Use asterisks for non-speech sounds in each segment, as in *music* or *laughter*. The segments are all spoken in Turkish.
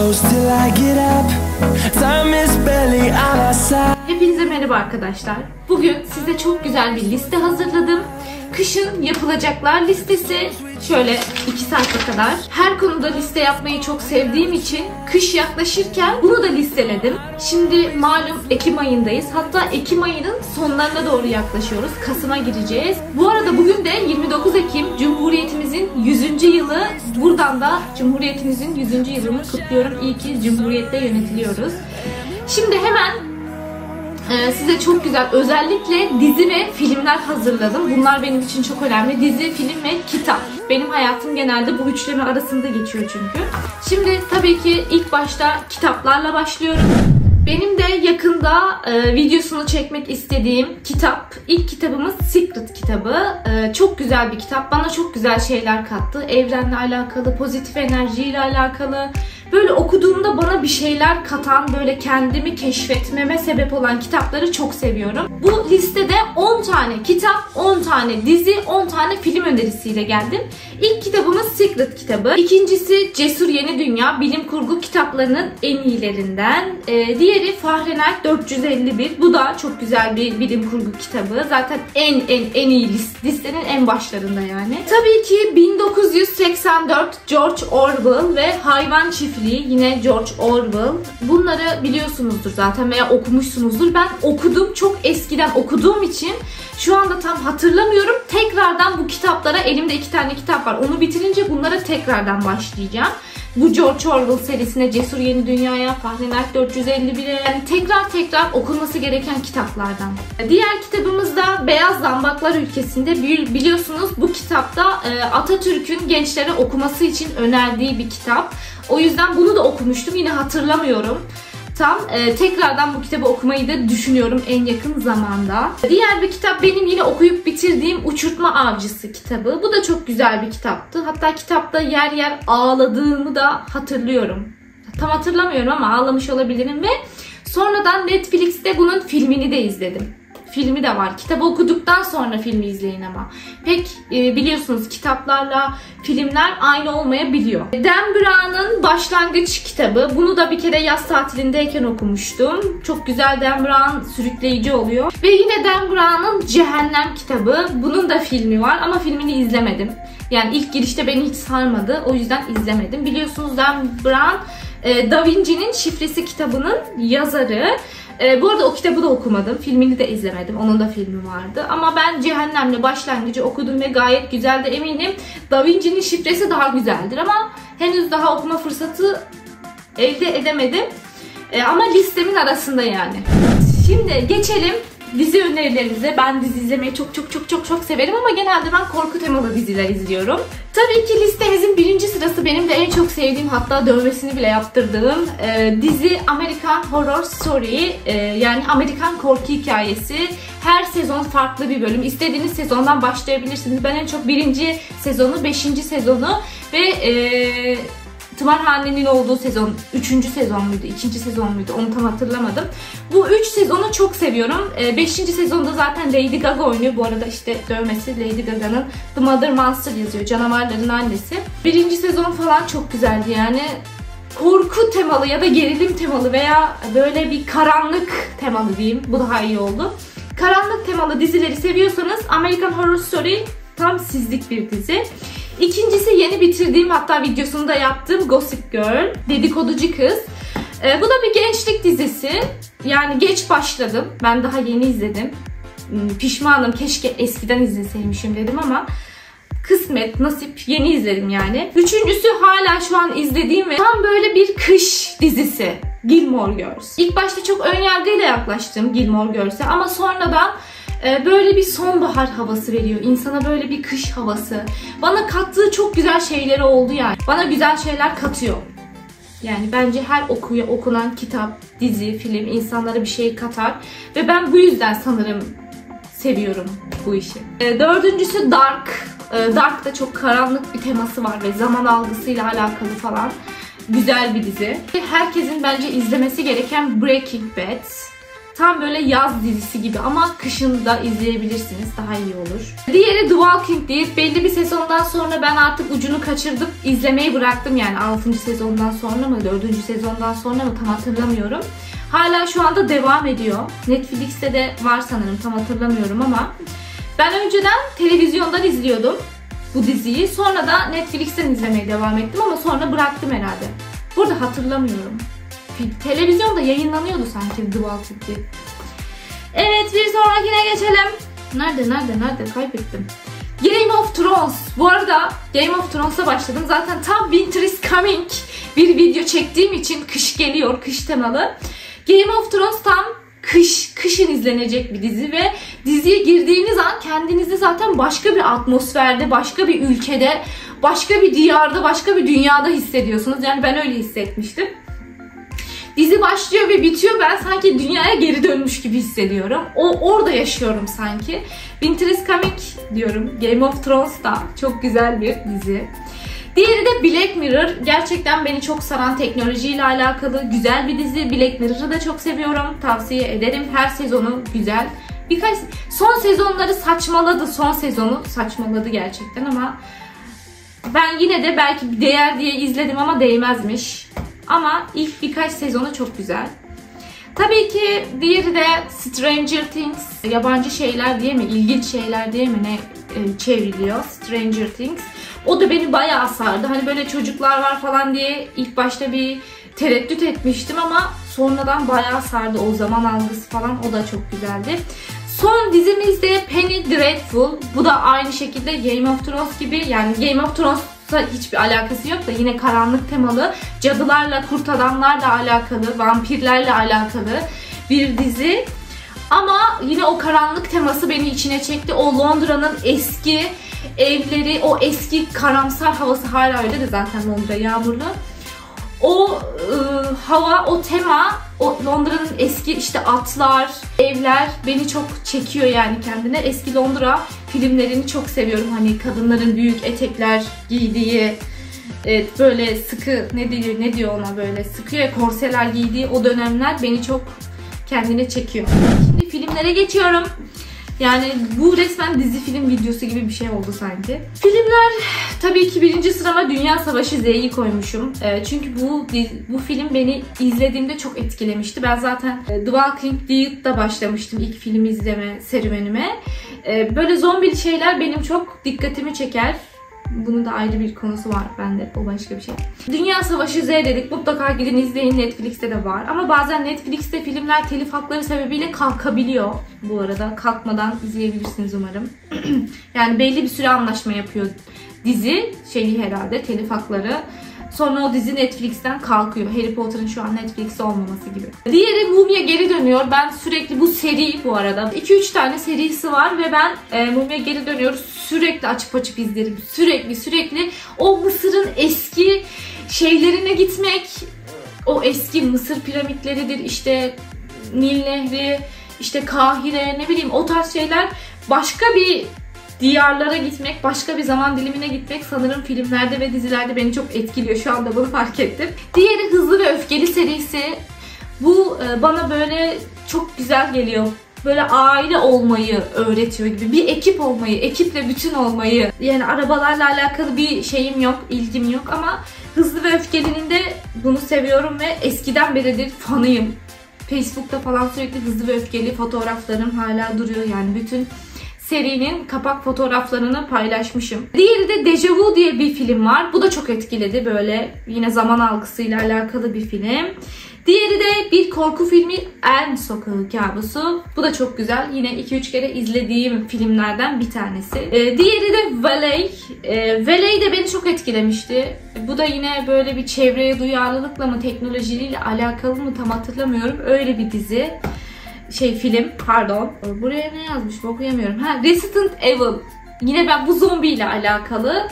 close till I get up. Time is barely on our side. Hepinize merhaba arkadaşlar. Bugün size çok güzel bir liste hazırladım. Kışın yapılacaklar listesi. Şöyle 2 sayfa kadar. Her konuda liste yapmayı çok sevdiğim için kış yaklaşırken bunu da listeledim. Şimdi malum Ekim ayındayız. Hatta Ekim ayının sonlarına doğru yaklaşıyoruz. Kasım'a gireceğiz. Bu arada bugün de 29 Ekim Cumhuriyetimizin 100. yılı. Buradan da Cumhuriyetimizin 100. yılını kutluyorum. İyi ki Cumhuriyette yönetiliyoruz. Şimdi hemen ee, size çok güzel özellikle dizi ve filmler hazırladım. Bunlar benim için çok önemli. Dizi, film ve kitap. Benim hayatım genelde bu üçleme arasında geçiyor çünkü. Şimdi tabii ki ilk başta kitaplarla başlıyorum. Benim de yakında e, videosunu çekmek istediğim kitap, ilk kitabımız Secret kitabı. E, çok güzel bir kitap. Bana çok güzel şeyler kattı. Evrenle alakalı, pozitif enerjiyle alakalı, Böyle okuduğumda bana bir şeyler katan, böyle kendimi keşfetmeme sebep olan kitapları çok seviyorum. Bu listede 10 tane kitap, 10 tane dizi, 10 tane film önerisiyle geldim. İlk kitabımız Secret kitabı. İkincisi Cesur Yeni Dünya, bilim kurgu kitaplarının en iyilerinden. Ee, diğeri Fahrenheit 451. Bu da çok güzel bir bilim kurgu kitabı. Zaten en en en iyi list, listenin en başlarında yani. Tabii ki 1984 George Orwell ve Hayvan Çiftliği Çiftliği yine George Orwell. Bunları biliyorsunuzdur zaten veya okumuşsunuzdur. Ben okudum çok eskiden okuduğum için şu anda tam hatırlamıyorum. Tekrardan bu kitaplara elimde iki tane kitap var. Onu bitirince bunlara tekrardan başlayacağım. Bu George Orwell serisine, Cesur Yeni Dünya'ya, Fahrenheit 451'e yani tekrar tekrar okunması gereken kitaplardan. Diğer kitabımız da Beyaz Zambaklar Ülkesi'nde biliyorsunuz bu kitapta e, Atatürk'ün gençlere okuması için önerdiği bir kitap. O yüzden bunu da okumuştum. Yine hatırlamıyorum tam. E, tekrardan bu kitabı okumayı da düşünüyorum en yakın zamanda. Diğer bir kitap benim yine okuyup bitirdiğim Uçurtma Avcısı kitabı. Bu da çok güzel bir kitaptı. Hatta kitapta yer yer ağladığımı da hatırlıyorum. Tam hatırlamıyorum ama ağlamış olabilirim ve sonradan Netflix'te bunun filmini de izledim filmi de var. Kitabı okuduktan sonra filmi izleyin ama. Pek e, biliyorsunuz kitaplarla filmler aynı olmayabiliyor. Dan Brown'ın başlangıç kitabı. Bunu da bir kere yaz tatilindeyken okumuştum. Çok güzel Dan Brown sürükleyici oluyor. Ve yine Dan Brown'ın Cehennem kitabı. Bunun da filmi var ama filmini izlemedim. Yani ilk girişte beni hiç sarmadı. O yüzden izlemedim. Biliyorsunuz Dan Brown e, Da Vinci'nin Şifresi kitabının yazarı. E, bu arada o kitabı da okumadım. Filmini de izlemedim. Onun da filmi vardı. Ama ben Cehennem'le başlangıcı okudum ve gayet güzeldi eminim. Da Vinci'nin şifresi daha güzeldir ama henüz daha okuma fırsatı elde edemedim. E, ama listemin arasında yani. Şimdi geçelim dizi önerilerinize. Ben dizi izlemeyi çok çok çok çok çok severim ama genelde ben korku temalı diziler izliyorum. Tabii ki listemizin birinci sırası benim de en çok sevdiğim hatta dövmesini bile yaptırdığım e, dizi American Horror Story e, yani Amerikan korku hikayesi. Her sezon farklı bir bölüm. İstediğiniz sezondan başlayabilirsiniz. Ben en çok birinci sezonu, beşinci sezonu ve e, Tımarhane'nin olduğu sezon 3. sezon muydu, 2. sezon muydu onu tam hatırlamadım. Bu 3 sezonu çok seviyorum. 5. Ee, sezonda zaten Lady Gaga oynuyor. Bu arada işte dövmesi Lady Gaga'nın The Mother Monster yazıyor. Canavarların annesi. 1. sezon falan çok güzeldi yani korku temalı ya da gerilim temalı veya böyle bir karanlık temalı diyeyim. Bu daha iyi oldu. Karanlık temalı dizileri seviyorsanız American Horror Story tam sizlik bir dizi. İkincisi yeni bitirdiğim hatta videosunu da yaptığım Gossip Girl. Dedikoducu kız. Ee, bu da bir gençlik dizisi. Yani geç başladım. Ben daha yeni izledim. Hmm, pişmanım. Keşke eskiden izleseymişim dedim ama kısmet, nasip yeni izledim yani. Üçüncüsü hala şu an izlediğim ve tam böyle bir kış dizisi. Gilmore Girls. İlk başta çok ön yargıyla yaklaştım Gilmore Girls'e ama sonradan ee, böyle bir sonbahar havası veriyor. İnsana böyle bir kış havası. Bana kattığı çok güzel şeyleri oldu yani. Bana güzel şeyler katıyor. Yani bence her okuya okunan kitap, dizi, film insanlara bir şey katar. Ve ben bu yüzden sanırım seviyorum bu işi. Ee, dördüncüsü Dark. Ee, Dark'ta çok karanlık bir teması var ve zaman algısıyla alakalı falan. Güzel bir dizi. Herkesin bence izlemesi gereken Breaking Bad. Tam böyle yaz dizisi gibi ama kışın da izleyebilirsiniz. Daha iyi olur. Diğeri The Walking Dead. Belli bir sezondan sonra ben artık ucunu kaçırdım. izlemeyi bıraktım yani 6. sezondan sonra mı 4. sezondan sonra mı tam hatırlamıyorum. Hala şu anda devam ediyor. Netflix'te de var sanırım tam hatırlamıyorum ama ben önceden televizyondan izliyordum bu diziyi. Sonra da Netflix'ten izlemeye devam ettim ama sonra bıraktım herhalde. Burada hatırlamıyorum. Televizyonda yayınlanıyordu sanki The Walking Dead. Evet bir sonrakine geçelim. Nerede nerede nerede kaybettim. Game of Thrones. Bu arada Game of Thrones'a başladım. Zaten tam Winter is Coming bir video çektiğim için kış geliyor, kış temalı. Game of Thrones tam kış, kışın izlenecek bir dizi ve diziye girdiğiniz an kendinizi zaten başka bir atmosferde, başka bir ülkede, başka bir diyarda, başka bir dünyada hissediyorsunuz. Yani ben öyle hissetmiştim. Dizi başlıyor ve bitiyor. Ben sanki dünyaya geri dönmüş gibi hissediyorum. O orada yaşıyorum sanki. Winter Coming diyorum. Game of Thrones da çok güzel bir dizi. Diğeri de Black Mirror. Gerçekten beni çok saran teknolojiyle alakalı güzel bir dizi. Black Mirror'ı da çok seviyorum. Tavsiye ederim. Her sezonu güzel. Birkaç son sezonları saçmaladı. Son sezonu saçmaladı gerçekten ama ben yine de belki değer diye izledim ama değmezmiş. Ama ilk birkaç sezonu çok güzel. Tabii ki diğeri de Stranger Things. Yabancı şeyler diye mi, ilginç şeyler diye mi ne e, çevriliyor Stranger Things. O da beni bayağı sardı. Hani böyle çocuklar var falan diye ilk başta bir tereddüt etmiştim ama sonradan bayağı sardı. O zaman algısı falan o da çok güzeldi. Son dizimiz de Penny Dreadful. Bu da aynı şekilde Game of Thrones gibi yani Game of Thrones'la hiçbir alakası yok da yine karanlık temalı. Cadılarla, kurt adamlarla alakalı, vampirlerle alakalı bir dizi. Ama yine o karanlık teması beni içine çekti. O Londra'nın eski evleri, o eski karamsar havası hala öyle de zaten Londra yağmurlu. O e, hava, o tema, o Londra'nın eski işte atlar, evler beni çok çekiyor yani kendine. Eski Londra filmlerini çok seviyorum. Hani kadınların büyük etekler giydiği, evet, böyle sıkı ne diyor ne diyor ona böyle sıkı ya korseler giydiği o dönemler beni çok kendine çekiyor. Şimdi filmlere geçiyorum. Yani bu resmen dizi film videosu gibi bir şey oldu sanki. Filmler tabii ki birinci sırama Dünya Savaşı Z'yi koymuşum. E, çünkü bu bu film beni izlediğimde çok etkilemişti. Ben zaten e, The Walking Dead'da başlamıştım ilk film izleme serüvenime. E, böyle zombi şeyler benim çok dikkatimi çeker. Bunun da ayrı bir konusu var bende. O başka bir şey. Dünya Savaşı Z dedik. Mutlaka gidin izleyin. Netflix'te de var. Ama bazen Netflix'te filmler telif hakları sebebiyle kalkabiliyor. Bu arada kalkmadan izleyebilirsiniz umarım. *clears throat* yani belli bir süre anlaşma yapıyor dizi. Şeyi herhalde telif hakları. Sonra o dizi Netflix'ten kalkıyor. Harry Potter'ın şu an Netflix'te olmaması gibi. Diğeri Mumya geri dönüyor. Ben sürekli bu seri bu arada. 2-3 tane serisi var ve ben e, Mumya geri dönüyor. Sürekli açıp açıp izlerim. Sürekli sürekli o Mısır'ın eski şeylerine gitmek. O eski Mısır piramitleridir işte Nil Nehri, işte Kahire ne bileyim o tarz şeyler başka bir diyarlara gitmek, başka bir zaman dilimine gitmek sanırım filmlerde ve dizilerde beni çok etkiliyor. Şu anda bunu fark ettim. Diğeri Hızlı ve Öfkeli serisi. Bu e, bana böyle çok güzel geliyor. Böyle aile olmayı öğretiyor gibi. Bir ekip olmayı, ekiple bütün olmayı. Yani arabalarla alakalı bir şeyim yok, ilgim yok ama Hızlı ve Öfkeli'nin de bunu seviyorum ve eskiden beridir fanıyım. Facebook'ta falan sürekli Hızlı ve Öfkeli fotoğraflarım hala duruyor yani bütün serinin kapak fotoğraflarını paylaşmışım. Diğeri de Deja Vu diye bir film var. Bu da çok etkiledi böyle yine zaman algısıyla alakalı bir film. Diğeri de bir korku filmi En Sokağı Kabusu. Bu da çok güzel. Yine 2-3 kere izlediğim filmlerden bir tanesi. Ee, diğeri de Valet. Ee, Valet de beni çok etkilemişti. Bu da yine böyle bir çevreye duyarlılıkla mı teknolojiyle alakalı mı tam hatırlamıyorum. Öyle bir dizi şey film pardon. Buraya ne yazmış okuyamıyorum. Ha Resident Evil. Yine ben bu zombi ile alakalı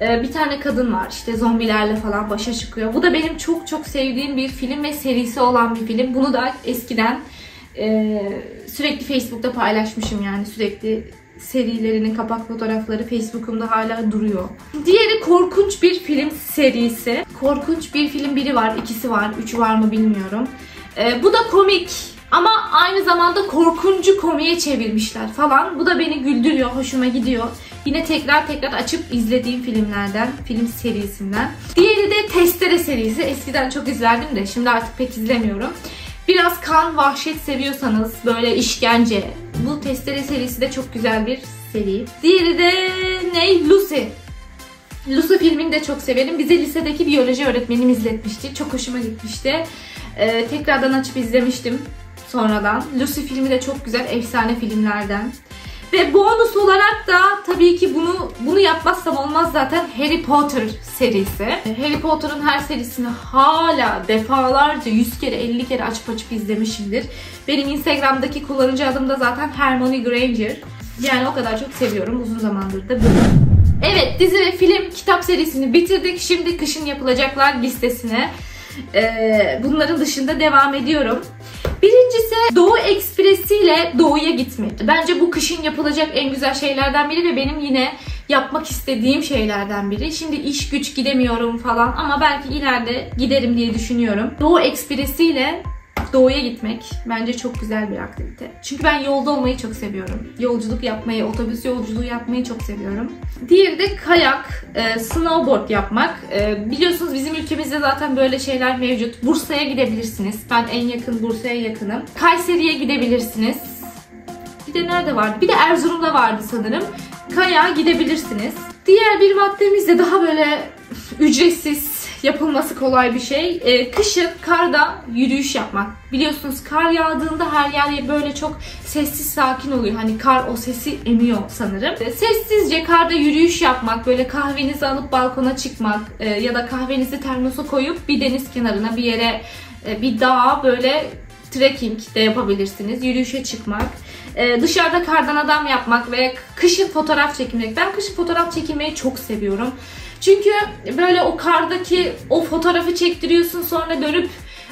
e, bir tane kadın var işte zombilerle falan başa çıkıyor. Bu da benim çok çok sevdiğim bir film ve serisi olan bir film. Bunu da eskiden e, sürekli Facebook'ta paylaşmışım yani sürekli serilerinin kapak fotoğrafları Facebook'umda hala duruyor. Diğeri korkunç bir film serisi. Korkunç bir film biri var, ikisi var, üçü var mı bilmiyorum. E, bu da komik Ama aynı zamanda korkuncu komiye çevirmişler falan. Bu da beni güldürüyor, hoşuma gidiyor. Yine tekrar tekrar açıp izlediğim filmlerden, film serisinden. Diğeri de Testere serisi. Eskiden çok izlerdim de şimdi artık pek izlemiyorum. Biraz kan, vahşet seviyorsanız böyle işkence. Bu Testere serisi de çok güzel bir seri. Diğeri de ne? Lucy. Lucy filmini de çok severim. Bize lisedeki biyoloji öğretmenim izletmişti. Çok hoşuma gitmişti. Ee, tekrardan açıp izlemiştim sonradan. Lucy filmi de çok güzel, efsane filmlerden. Ve bonus olarak da tabii ki bunu bunu yapmazsam olmaz zaten Harry Potter serisi. Harry Potter'ın her serisini hala defalarca 100 kere 50 kere açıp açıp izlemişimdir. Benim Instagram'daki kullanıcı adım da zaten Hermione Granger. Yani o kadar çok seviyorum. Uzun zamandır da böyle. Evet dizi ve film kitap serisini bitirdik. Şimdi kışın yapılacaklar listesine. Ee, bunların dışında devam ediyorum. Birincisi Doğu Ekspresi ile Doğu'ya gitmek. Bence bu kışın yapılacak en güzel şeylerden biri ve benim yine yapmak istediğim şeylerden biri. Şimdi iş güç gidemiyorum falan ama belki ileride giderim diye düşünüyorum. Doğu Ekspresi ile Doğu'ya gitmek bence çok güzel bir aktivite. Çünkü ben yolda olmayı çok seviyorum. Yolculuk yapmayı, otobüs yolculuğu yapmayı çok seviyorum. Diğeri de kayak, e, snowboard yapmak. E, biliyorsunuz bizim ülkemizde zaten böyle şeyler mevcut. Bursa'ya gidebilirsiniz. Ben en yakın Bursa'ya yakınım. Kayseri'ye gidebilirsiniz. Bir de nerede vardı? Bir de Erzurum'da vardı sanırım. Kayağa gidebilirsiniz. Diğer bir maddemiz de daha böyle ücretsiz yapılması kolay bir şey. Ee, kışın karda yürüyüş yapmak. Biliyorsunuz kar yağdığında her yer böyle çok sessiz sakin oluyor. Hani kar o sesi emiyor sanırım. Ee, sessizce karda yürüyüş yapmak, böyle kahvenizi alıp balkona çıkmak e, ya da kahvenizi termosa koyup bir deniz kenarına bir yere e, bir dağa böyle trekking de yapabilirsiniz. Yürüyüşe çıkmak. Ee, dışarıda kardan adam yapmak ve kışın fotoğraf çekmek. Ben kışın fotoğraf çekilmeyi çok seviyorum. Çünkü böyle o kardaki o fotoğrafı çektiriyorsun sonra dönüp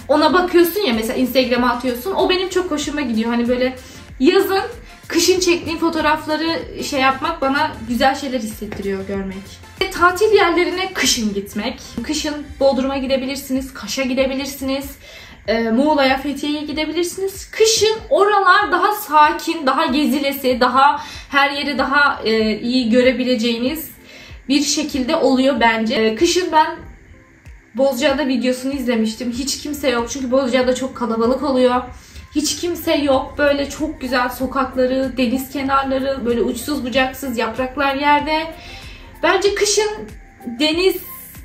ona bakıyorsun ya mesela Instagram'a atıyorsun. O benim çok hoşuma gidiyor. Hani böyle yazın kışın çektiğim fotoğrafları şey yapmak bana güzel şeyler hissettiriyor görmek. Ve tatil yerlerine kışın gitmek. Kışın Bodrum'a gidebilirsiniz, Kaş'a gidebilirsiniz. E, Muğla'ya, Fethiye'ye gidebilirsiniz. Kışın oralar daha sakin, daha gezilesi, daha her yeri daha e, iyi görebileceğiniz bir şekilde oluyor bence. E, kışın ben Bozcaada videosunu izlemiştim. Hiç kimse yok çünkü Bozcaada çok kalabalık oluyor. Hiç kimse yok. Böyle çok güzel sokakları, deniz kenarları, böyle uçsuz bucaksız yapraklar yerde. Bence kışın deniz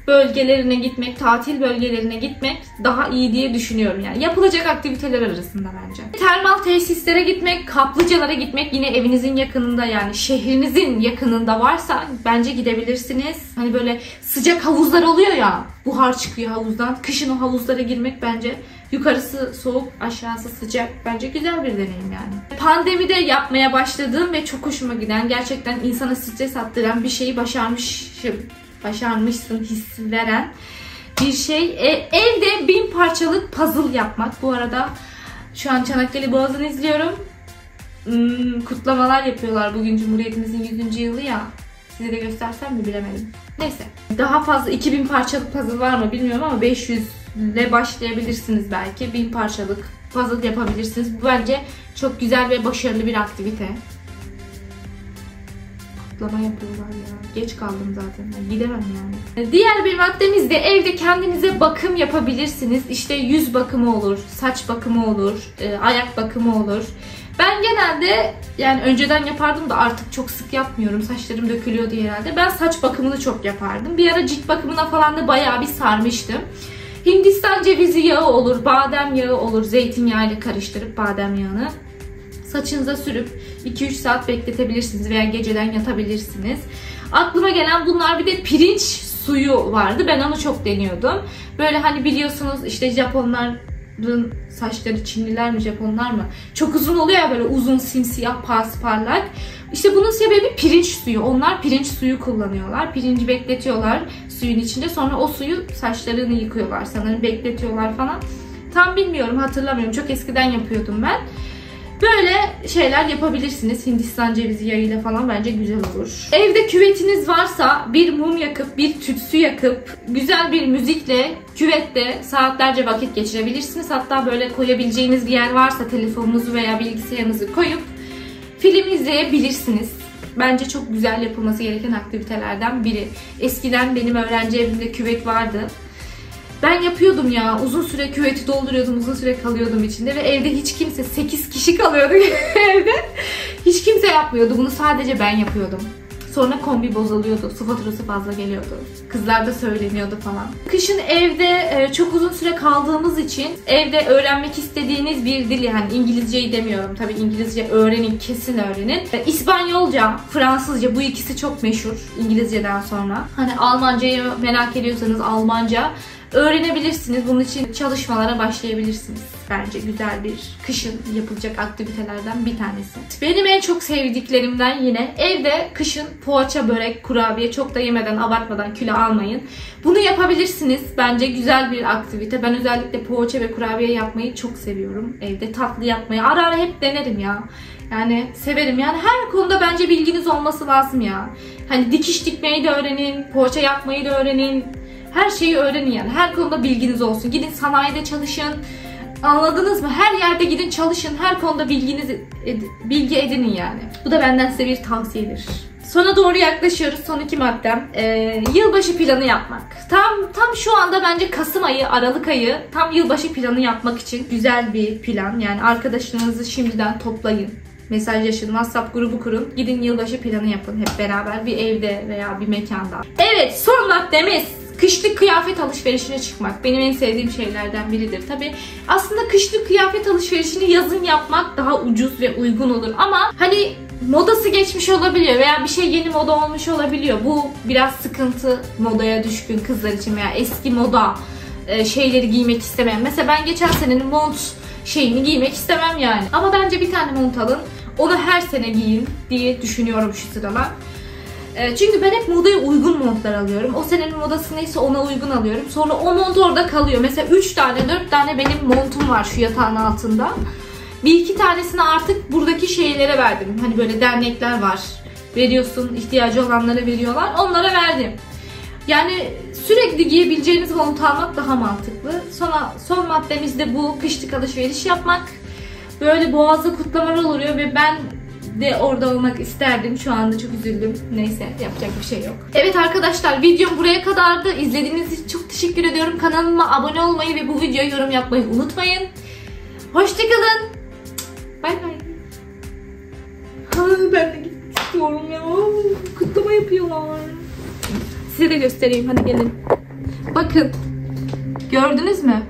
bölgelerine gitmek, tatil bölgelerine gitmek daha iyi diye düşünüyorum yani. Yapılacak aktiviteler arasında bence. Termal tesislere gitmek, kaplıcalara gitmek yine evinizin yakınında yani şehrinizin yakınında varsa bence gidebilirsiniz. Hani böyle sıcak havuzlar oluyor ya, buhar çıkıyor havuzdan. Kışın o havuzlara girmek bence Yukarısı soğuk, aşağısı sıcak. Bence güzel bir deneyim yani. Pandemide yapmaya başladığım ve çok hoşuma giden, gerçekten insana stres attıran bir şeyi başarmışım başarmışsın hissi veren bir şey. E, evde bin parçalık puzzle yapmak. Bu arada şu an Çanakkale Boğazı'nı izliyorum. Hmm, kutlamalar yapıyorlar bugün Cumhuriyetimizin 100. yılı ya. Size de göstersem mi bilemedim. Neyse. Daha fazla 2000 parçalık puzzle var mı bilmiyorum ama 500 ile başlayabilirsiniz belki. 1000 parçalık puzzle yapabilirsiniz. Bu bence çok güzel ve başarılı bir aktivite kutlama yapıyorlar ya. Geç kaldım zaten. Ben gidemem yani. Diğer bir maddemiz de evde kendinize bakım yapabilirsiniz. İşte yüz bakımı olur, saç bakımı olur, e, ayak bakımı olur. Ben genelde yani önceden yapardım da artık çok sık yapmıyorum. Saçlarım dökülüyordu herhalde. Ben saç bakımını çok yapardım. Bir ara cilt bakımına falan da bayağı bir sarmıştım. Hindistan cevizi yağı olur, badem yağı olur, zeytinyağı ile karıştırıp badem yağını saçınıza sürüp 2-3 saat bekletebilirsiniz veya geceden yatabilirsiniz. Aklıma gelen bunlar bir de pirinç suyu vardı. Ben onu çok deniyordum. Böyle hani biliyorsunuz işte Japonların saçları Çinliler mi Japonlar mı? Çok uzun oluyor ya böyle uzun simsiyah pas parlak. İşte bunun sebebi pirinç suyu. Onlar pirinç suyu kullanıyorlar. Pirinci bekletiyorlar suyun içinde. Sonra o suyu saçlarını yıkıyorlar sanırım bekletiyorlar falan. Tam bilmiyorum hatırlamıyorum. Çok eskiden yapıyordum ben. Böyle şeyler yapabilirsiniz. Hindistan cevizi yağıyla falan bence güzel olur. Evde küvetiniz varsa bir mum yakıp, bir tütsü yakıp, güzel bir müzikle küvette saatlerce vakit geçirebilirsiniz. Hatta böyle koyabileceğiniz bir yer varsa telefonunuzu veya bilgisayarınızı koyup film izleyebilirsiniz. Bence çok güzel yapılması gereken aktivitelerden biri. Eskiden benim öğrenci evimde küvet vardı. Ben yapıyordum ya. Uzun süre küveti dolduruyordum. Uzun süre kalıyordum içinde. Ve evde hiç kimse 8 kişi kalıyordu *laughs* evde. Hiç kimse yapmıyordu. Bunu sadece ben yapıyordum. Sonra kombi bozuluyordu. Su faturası fazla geliyordu. Kızlar da söyleniyordu falan. Kışın evde e, çok uzun süre kaldığımız için evde öğrenmek istediğiniz bir dil yani İngilizceyi demiyorum. Tabii İngilizce öğrenin, kesin öğrenin. E, İspanyolca, Fransızca bu ikisi çok meşhur İngilizceden sonra. Hani Almancayı merak ediyorsanız Almanca öğrenebilirsiniz. Bunun için çalışmalara başlayabilirsiniz. Bence güzel bir kışın yapılacak aktivitelerden bir tanesi. Benim en çok sevdiklerimden yine evde kışın poğaça, börek, kurabiye çok da yemeden, abartmadan kilo almayın. Bunu yapabilirsiniz. Bence güzel bir aktivite. Ben özellikle poğaça ve kurabiye yapmayı çok seviyorum. Evde tatlı yapmayı. Ara ara hep denerim ya. Yani severim. Yani her konuda bence bilginiz olması lazım ya. Hani dikiş dikmeyi de öğrenin, poğaça yapmayı da öğrenin. Her şeyi öğrenin yani. Her konuda bilginiz olsun. Gidin sanayide çalışın. Anladınız mı? Her yerde gidin çalışın. Her konuda bilginiz ed- bilgi edinin yani. Bu da benden size bir tavsiyedir. Sona doğru yaklaşıyoruz. Son iki maddem. Ee, yılbaşı planı yapmak. Tam tam şu anda bence Kasım ayı, Aralık ayı tam yılbaşı planı yapmak için güzel bir plan. Yani arkadaşlarınızı şimdiden toplayın. Mesajlaşın, WhatsApp grubu kurun. Gidin yılbaşı planı yapın hep beraber bir evde veya bir mekanda. Evet son maddemiz kışlık kıyafet alışverişine çıkmak. Benim en sevdiğim şeylerden biridir. Tabi aslında kışlık kıyafet alışverişini yazın yapmak daha ucuz ve uygun olur. Ama hani modası geçmiş olabiliyor veya bir şey yeni moda olmuş olabiliyor. Bu biraz sıkıntı modaya düşkün kızlar için veya eski moda e, şeyleri giymek istemeyen. Mesela ben geçen senenin mont şeyini giymek istemem yani. Ama bence bir tane mont alın. Onu her sene giyin diye düşünüyorum şu sıralar. E, Çünkü ben hep modaya uygun montlar alıyorum. O senenin modası neyse ona uygun alıyorum. Sonra o mont orada kalıyor. Mesela 3 tane 4 tane benim montum var şu yatağın altında. Bir iki tanesini artık buradaki şeylere verdim. Hani böyle dernekler var. Veriyorsun, ihtiyacı olanlara veriyorlar. Onlara verdim. Yani sürekli giyebileceğiniz mont almak daha mantıklı. Sonra son maddemiz de bu kışlık alışveriş yapmak. Böyle boğazda kutlamalar oluyor ve ben de orada olmak isterdim. Şu anda çok üzüldüm. Neyse yapacak bir şey yok. Evet arkadaşlar videom buraya kadardı. İzlediğiniz için çok teşekkür ediyorum. Kanalıma abone olmayı ve bu videoya yorum yapmayı unutmayın. Hoşçakalın. Bay bay. Ben de gitmek istiyorum ya. Kutlama yapıyorlar. Size de göstereyim. Hadi gelin. Bakın. Gördünüz mü?